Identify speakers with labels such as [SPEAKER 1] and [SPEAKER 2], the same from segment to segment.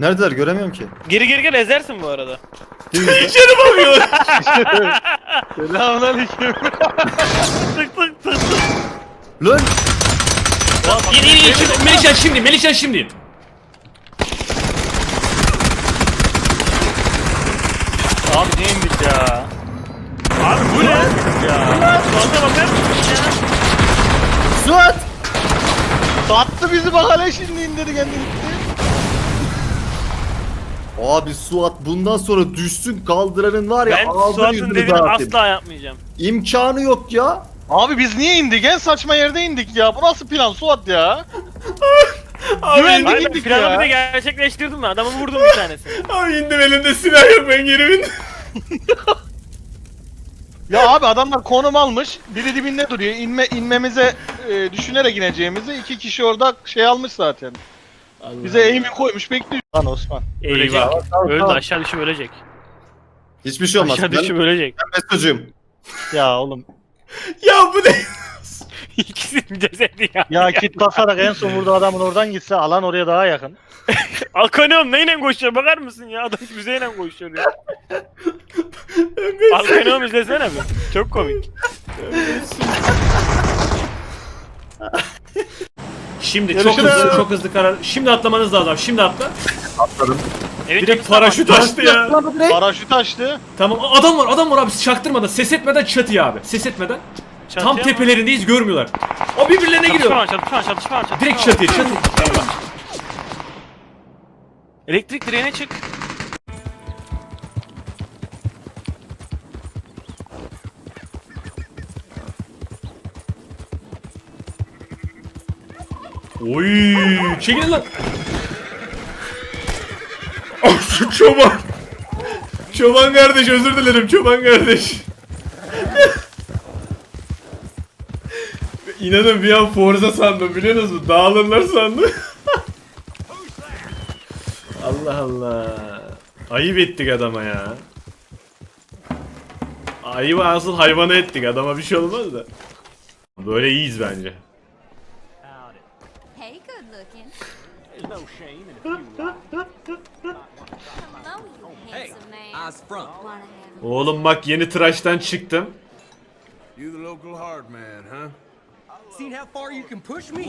[SPEAKER 1] Neredeler göremiyorum ki.
[SPEAKER 2] Geri geri gel ezersin bu arada.
[SPEAKER 3] İçeri bakıyor.
[SPEAKER 4] Selamünaleyküm.
[SPEAKER 2] Tık tık tık tık.
[SPEAKER 1] Lan
[SPEAKER 3] Yeni yeni şimdi. Melişan şimdi. Melişan şimdi.
[SPEAKER 2] Abi ne indik ya? Abi bu ne? Ya. Fazla bakar mısın ya?
[SPEAKER 1] Suat!
[SPEAKER 4] Sattı bizi bak hele şimdi indirdi kendi gitti.
[SPEAKER 1] Abi Suat bundan sonra düşsün kaldıranın var ya
[SPEAKER 2] Ben
[SPEAKER 1] ağzını
[SPEAKER 2] Suat'ın
[SPEAKER 1] yüzünü
[SPEAKER 2] dediğini
[SPEAKER 1] dağıtayım.
[SPEAKER 2] asla yapmayacağım.
[SPEAKER 1] İmkanı yok ya.
[SPEAKER 4] Abi biz niye indik? En saçma yerde indik ya. Bu nasıl plan Suat ya?
[SPEAKER 3] Abi,
[SPEAKER 4] Güvenlik
[SPEAKER 2] Hayır
[SPEAKER 4] indik
[SPEAKER 2] planı bir
[SPEAKER 4] ya.
[SPEAKER 2] de gerçekleştirdim ben. Adamı vurdum bir tanesini.
[SPEAKER 3] abi indim elimde silah yok ben geri bindim.
[SPEAKER 4] Ya abi adamlar konum almış. Biri dibinde duruyor. İnme inmemize e, düşünerek ineceğimizi iki kişi orada şey almış zaten. Bize eğimi koymuş bekliyor. Lan Osman.
[SPEAKER 2] Ölecek.
[SPEAKER 3] Eyvah.
[SPEAKER 2] Öldü aşağı düşüp ölecek.
[SPEAKER 1] Hiçbir şey olmaz.
[SPEAKER 2] Aşağı
[SPEAKER 1] Ben,
[SPEAKER 2] düşüp ölecek.
[SPEAKER 1] ben Mesut'cuyum.
[SPEAKER 4] Ya oğlum.
[SPEAKER 3] Ya bu ne?
[SPEAKER 2] İkisinin cesedi ya.
[SPEAKER 4] Ya kit basarak en son vurduğu adamın oradan gitse alan oraya daha yakın.
[SPEAKER 2] Alkanium neyle koşuyor bakar mısın ya? Adam füzeyle koşuyor ya. Alkanium izlesene bir. Çok komik.
[SPEAKER 3] Şimdi çok hızlı çok hızlı karar. Şimdi atlamanız lazım. Şimdi atla.
[SPEAKER 2] Evet,
[SPEAKER 3] Direkt paraşüt açtı ya.
[SPEAKER 1] Direkt.
[SPEAKER 4] Paraşüt açtı.
[SPEAKER 3] Tamam adam var adam var abi çaktırmadan ses etmeden çatıya abi. Ses etmeden.
[SPEAKER 2] Çatıya
[SPEAKER 3] Tam
[SPEAKER 2] mı?
[SPEAKER 3] tepelerindeyiz görmüyorlar. O birbirlerine
[SPEAKER 2] Çatışma
[SPEAKER 3] giriyor.
[SPEAKER 2] var, çatışma var, çatışma var, çatışma
[SPEAKER 3] Direkt
[SPEAKER 2] var.
[SPEAKER 3] çatıya çatı.
[SPEAKER 2] Elektrik direğine çık.
[SPEAKER 3] Oy çekilin lan. Oh, şu çoban. Çoban kardeş özür dilerim çoban kardeş. İnanın bir an Forza sandım biliyor musunuz? Dağılırlar sandım. Allah Allah. Ayıp ettik adama ya. Ayıp asıl hayvanı ettik adama bir şey olmaz da. Böyle iyiyiz bence.
[SPEAKER 5] Hey, good looking. Hello, you handsome man.
[SPEAKER 6] Eyes front.
[SPEAKER 5] Wanna have
[SPEAKER 3] Oğlum bak yeni tıraştan çıktım.
[SPEAKER 7] You the local hard man, huh?
[SPEAKER 6] Seen how far you can push me?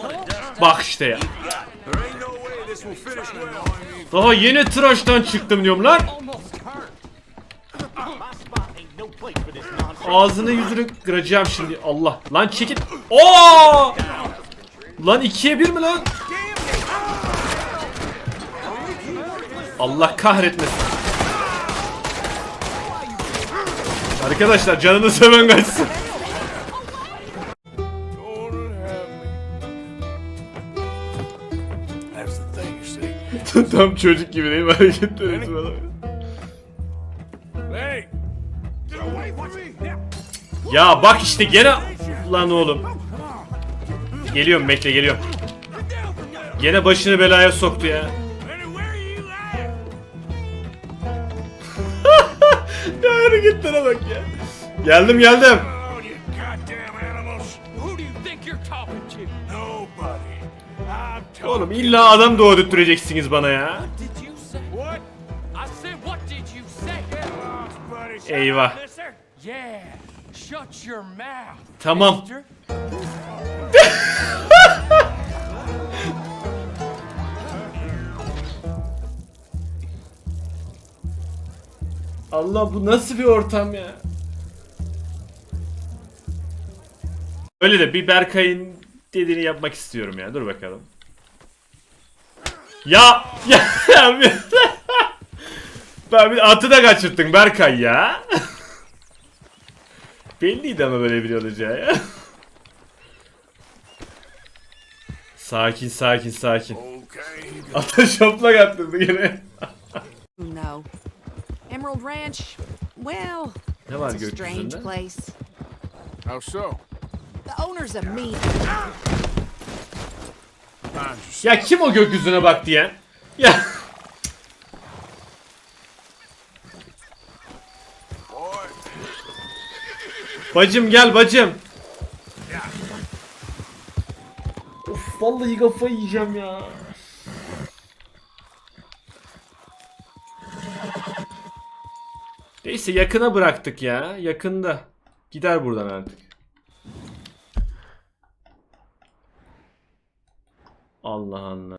[SPEAKER 3] Bak işte ya.
[SPEAKER 7] There ain't no way this will finish me knowing you.
[SPEAKER 3] Daha yeni tıraştan çıktım diyorum lan. Ağzını yüzünü kıracağım şimdi. Allah. Lan çekil. Oo! Lan ikiye bir mi lan? Allah kahretmesin. Arkadaşlar canını seven kaçsın. Tam çocuk gibi değil mi hareketleri falan. Ya bak işte gene lan oğlum. Geliyorum bekle geliyorum. Gene başını belaya soktu ya.
[SPEAKER 7] At!
[SPEAKER 3] Ya hareketlere bak ya. Geldim geldim. Oğlum illa adam doğdurttureceksiniz bana ya. Eyvah. Tamam. Allah bu nasıl bir ortam ya? Öyle de bir Berkay'ın dediğini yapmak istiyorum ya. Dur bakalım. Ya ya, ben bir atı da kaçırttın Berkay ya. Belliydi ama böyle bir olacağı ya. Sakin sakin sakin.
[SPEAKER 7] Okay.
[SPEAKER 3] Ata şaplak attırdı yine.
[SPEAKER 8] No. Emerald Ranch, well,
[SPEAKER 3] Ne var
[SPEAKER 8] it's a strange
[SPEAKER 3] gökyüzünde?
[SPEAKER 8] place.
[SPEAKER 7] How so?
[SPEAKER 8] The owner's.
[SPEAKER 7] Mind yourself.
[SPEAKER 3] Ya kim o gökyüzüne bak diyen? Ya
[SPEAKER 7] Boy.
[SPEAKER 3] bacım gel bacım. Vallahi kafayı yiyeceğim ya. Neyse yakına bıraktık ya. Yakında. Gider buradan artık. Allah Allah.